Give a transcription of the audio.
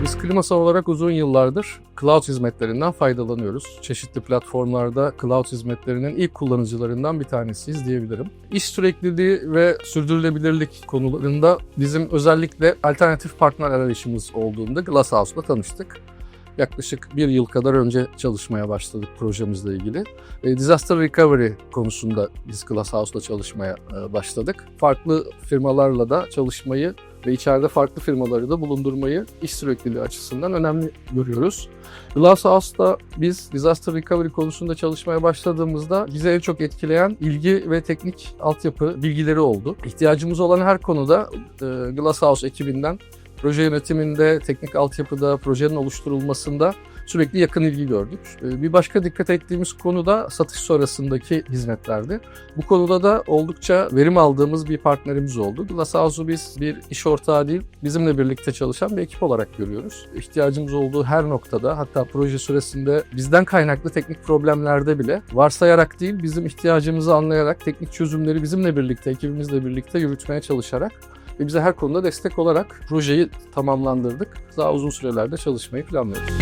Biz Klimasal olarak uzun yıllardır cloud hizmetlerinden faydalanıyoruz. Çeşitli platformlarda cloud hizmetlerinin ilk kullanıcılarından bir tanesiyiz diyebilirim. İş sürekliliği ve sürdürülebilirlik konularında bizim özellikle alternatif partner arayışımız olduğunda Glasshouse'la tanıştık. Yaklaşık bir yıl kadar önce çalışmaya başladık projemizle ilgili. E, Disaster Recovery konusunda biz Glasshouse'la çalışmaya e, başladık. Farklı firmalarla da çalışmayı ve içeride farklı firmaları da bulundurmayı iş sürekliliği açısından önemli görüyoruz. Glasshouse'da biz disaster recovery konusunda çalışmaya başladığımızda bizi en çok etkileyen ilgi ve teknik altyapı bilgileri oldu. İhtiyacımız olan her konuda e, Glasshouse ekibinden proje yönetiminde, teknik altyapıda, projenin oluşturulmasında sürekli yakın ilgi gördük. E, Bir başka dikkat ettiğimiz konu da satış sonrasındaki hizmetlerdi. Bu konuda da oldukça verim aldığımız bir partnerimiz oldu. Glasshouse'u biz bir iş ortağı değil, bizimle birlikte çalışan bir ekip olarak görüyoruz. İhtiyacımız olduğu her noktada, hatta proje süresinde bizden kaynaklı teknik problemlerde bile varsayarak değil, bizim ihtiyacımızı anlayarak, teknik çözümleri bizimle birlikte, ekibimizle birlikte yürütmeye çalışarak ve bize her konuda destek olarak projeyi tamamlandırdık. Daha uzun sürelerde çalışmayı planlıyoruz.